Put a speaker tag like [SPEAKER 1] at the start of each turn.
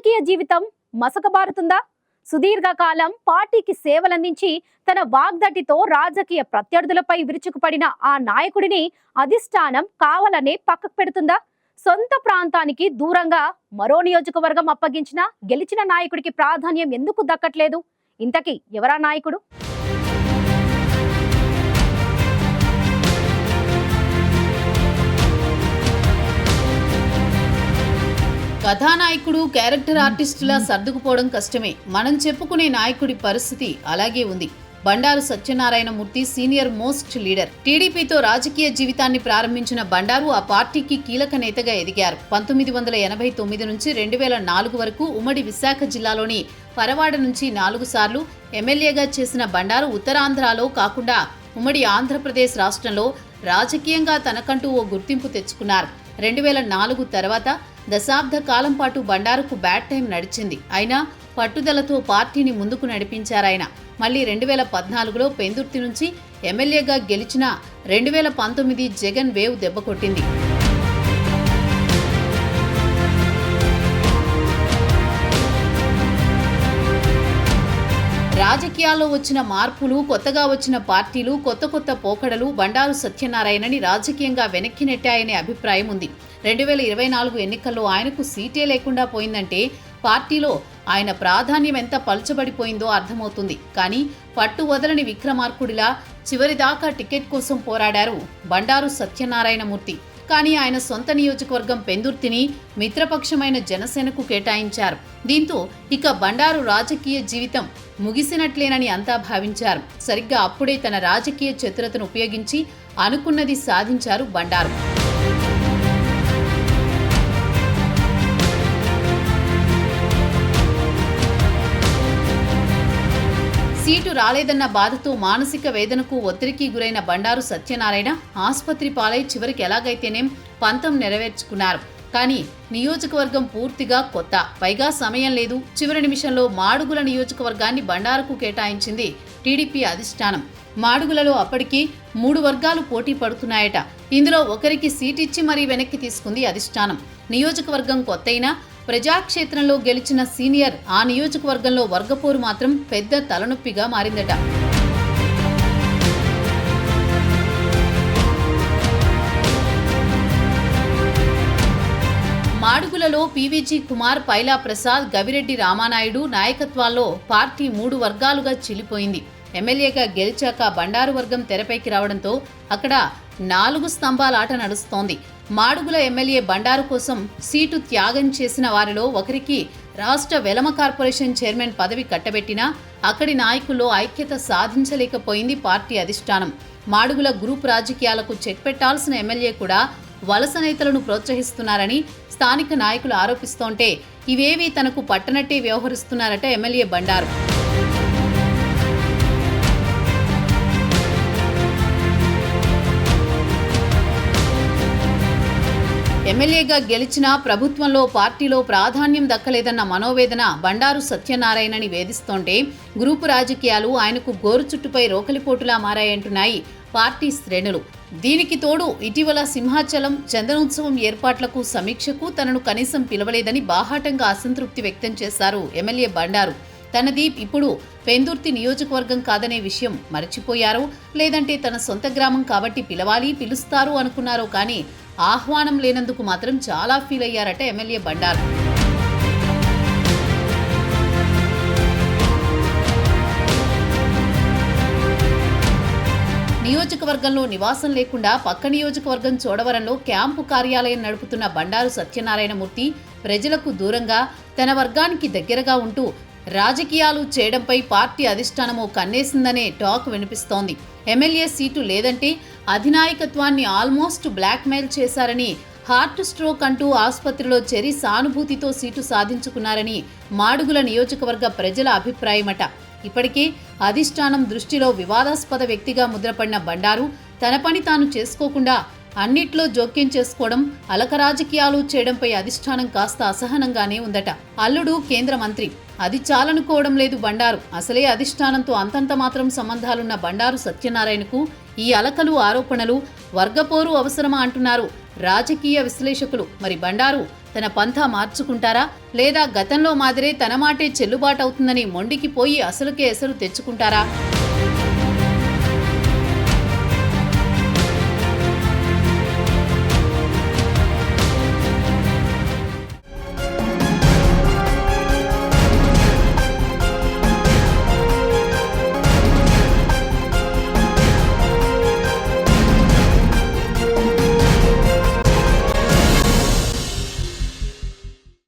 [SPEAKER 1] రాజకీయ జీవితం మసకబారుతుందా? సుదీర్ఘకాలం పార్టీకి సేవలందించి తన వాగ్దటితో రాజకీయ ప్రత్యర్థులపై విరుచుకుపడిన ఆ నాయకుడిని అధిష్టానం కావాలనే పక్కకు పెడుతుందా? సొంత ప్రాంతానికి దూరంగా మరో నియోజకవర్గం అప్పగించిన గెలిచిన నాయకుడికి ప్రాధాన్యం ఎందుకు దక్కట్లేదు? ఇంతకీ ఎవరా నాయకుడు?
[SPEAKER 2] కథానాయకుడు క్యారెక్టర్ ఆర్టిస్టులా సర్దుకుపోవడం కష్టమే. మనం చెప్పుకునే నాయకుడి పరిస్థితి అలాగే ఉంది. Bandaru Satyanarayanamurthy senior most leader. టీడీపీతో రాజకీయ జీవితాన్ని ప్రారంభించిన బండారు ఆ పార్టీకి కీలక నేతగా ఎదిగారు. పంతొమ్మిది వందల ఎనభై తొమ్మిది నుంచి రెండు వేల నాలుగు వరకు ఉమ్మడి విశాఖ జిల్లాలోని పరవాడ నుంచి నాలుగు సార్లు ఎమ్మెల్యేగా చేసిన బండారు ఉత్తరాంధ్రలో కాకుండా ఉమ్మడి ఆంధ్రప్రదేశ్ రాష్ట్రంలో రాజకీయంగా తనకంటూ ఓ గుర్తింపు తెచ్చుకున్నారు. రెండు వేల నాలుగు తర్వాత దశాబ్ద కాలం పాటు బండారుకు బ్యాడ్ టైం నడిచింది. అయినా పట్టుదలతో పార్టీని ముందుకు నడిపించారాయన మళ్ళీ రెండు వేల పద్నాలుగులో పెందుర్తి నుంచి ఎమ్మెల్యేగా గెలిచిన రెండు వేల పంతొమ్మిది జగన్ వేవ్ దెబ్బకొట్టింది రాజకీయాల్లో వచ్చిన మార్పులు కొత్తగా వచ్చిన పార్టీలు కొత్త కొత్త పోకడలు బండారు సత్యనారాయణని రాజకీయంగా వెనక్కి నెట్టాయనే అభిప్రాయం ఉంది. రెండు వేల ఇరవై నాలుగు ఎన్నికల్లో ఆయనకు సీటే లేకుండా పోయిందంటే పార్టీలో ఆయన ప్రాధాన్యం ఎంత పలుచబడిపోయిందో అర్థమవుతుంది. కానీ పట్టు వదలని విక్రమార్కుడిలా చివరిదాకా టికెట్ కోసం పోరాడారు బండారు సత్యనారాయణమూర్తి. కానీ ఆయన సొంత నియోజకవర్గం పెందుర్తిని మిత్రపక్షమైన జనసేనకు కేటాయించారు. దీంతో ఇక బండారు రాజకీయ జీవితం ముగిసినట్లేనని అంతా భావించారు. సరిగ్గా అప్పుడే తన రాజకీయ చతురతను ఉపయోగించి అనుకున్నది సాధించారు బండారు. సీటు రాలేదన్న బాధతో మానసిక వేదనకు ఒత్తిడికి గురైన బండారు సత్యనారాయణ ఆసుపత్రి పాలై చివరికి ఎలాగైతేనేం పంతం నెరవేర్చుకున్నారు. కానీ నియోజకవర్గం పూర్తిగా కొత్త. పైగా సమయం లేదు. చివరి నిమిషంలో మాడుగుల నియోజకవర్గాన్ని బండారుకు కేటాయించింది టీడీపీ అధిష్టానం. మాడుగులలో అప్పటికి మూడు వర్గాలు పోటీ పడుతున్నాయట. ఇందులో ఒకరికి సీటిచ్చి మరీ వెనక్కి తీసుకుంది అధిష్టానం. నియోజకవర్గం కొత్తైనా ప్రజాక్షేత్రంలో గెలిచిన సీనియర్ ఆ నియోజకవర్గంలో వర్గపోరు మాత్రం పెద్ద తలనొప్పిగా మారిందట. మాడుగులలో పీవీజీ కుమార్ పైలా ప్రసాద్ గవిరెడ్డి రామానాయుడు నాయకత్వాల్లో పార్టీ మూడు వర్గాలుగా చిలిపోయింది. ఎమ్మెల్యేగా గెలిచాక బండారు వర్గం తెరపైకి రావడంతో అక్కడ నాలుగు స్తంభాలాట నడుస్తోంది. మాడుగుల ఎమ్మెల్యే బండారు కోసం సీటు త్యాగం చేసిన వారిలో ఒకరికి రాష్ట్ర వెలమ కార్పొరేషన్ చైర్మన్ పదవి కట్టబెట్టినా అక్కడి నాయకుల్లో ఐక్యత సాధించలేకపోయింది పార్టీ అధిష్టానం. మాడుగుల గ్రూప్ రాజకీయాలకు చెక్ పెట్టాల్సిన ఎమ్మెల్యే కూడా వలస నేతలను ప్రోత్సహిస్తున్నారని స్థానిక నాయకులు ఆరోపిస్తోంటే ఇవేవీ తనకు పట్టనట్టే వ్యవహరిస్తున్నారట ఎమ్మెల్యే బండారు. ఎమ్మెల్యేగా గెలిచినా ప్రభుత్వంలో పార్టీలో ప్రాధాన్యం దక్కలేదన్న మనోవేదన బండారు సత్యనారాయణని వేధిస్తోంటే గ్రూపు రాజకీయాలు ఆయనకు గోరుచుట్టుపై రోకలిపోటులా మారాయంటున్నాయి పార్టీ శ్రేణులు. దీనికి తోడు ఇటీవల సింహాచలం చందనోత్సవం ఏర్పాట్లకు సమీక్షకు తనను కనీసం పిలవలేదని బాహాటంగా అసంతృప్తి వ్యక్తం చేశారు ఎమ్మెల్యే బండారు. తనది ఇప్పుడు పెందుర్తి నియోజకవర్గం కాదనే విషయం మర్చిపోయారో లేదంటే తన సొంత గ్రామం కాబట్టి పిలవాలి పిలుస్తారు అనుకున్నారో కానీ ఆహ్వానం లేనందుకు మాత్రం చాలా ఫీల్ అయ్యారట ఎమ్మెల్యే బండారు. నియోజకవర్గంలో నివాసం లేకుండా పక్క నియోజకవర్గం చోడవరంలో క్యాంపు కార్యాలయం నడుపుతున్న బండారు సత్యనారాయణమూర్తి ప్రజలకు దూరంగా తన వర్గానికి దగ్గరగా ఉంటూ రాజకీయాలు చేయడంపై పార్టీ అధిష్టానమో కన్నేసిందనే టాక్ వినిపిస్తోంది. ఎమ్మెల్యే సీటు లేదంటే అధినాయకత్వాన్ని ఆల్మోస్ట్ బ్లాక్మెయిల్ చేశారని హార్ట్ స్ట్రోక్ అంటూ ఆసుపత్రిలో చేరి సానుభూతితో సీటు సాధించుకున్నారని మాడుగుల నియోజకవర్గ ప్రజల అభిప్రాయమట. ఇప్పటికే అధిష్టానం దృష్టిలో వివాదాస్పద వ్యక్తిగా ముద్రపడిన బండారు తన పని తాను చేసుకోకుండా అన్నిట్లో జోక్యం చేసుకోవడం అలక రాజకీయాలు చేయడంపై అధిష్టానం కాస్త అసహనంగానే ఉందట. అల్లుడు కేంద్ర మంత్రి. అది చాలనుకోవడం లేదు బండారు. అసలే అధిష్టానంతో అంతంత మాత్రం సంబంధాలున్న బండారు సత్యనారాయణకు ఈ అలకలు ఆరోపణలు వర్గపోరు అవసరమా అంటున్నారు. రాజకీయ విశ్లేషకులు. మరి బండారు తన పంథా మార్చుకుంటారా? లేదా గతంలో మాదిరే తన మాటే చెల్లుబాటవుతుందని మొండికి పోయి అసలుకే ఎసరు తెచ్చుకుంటారా?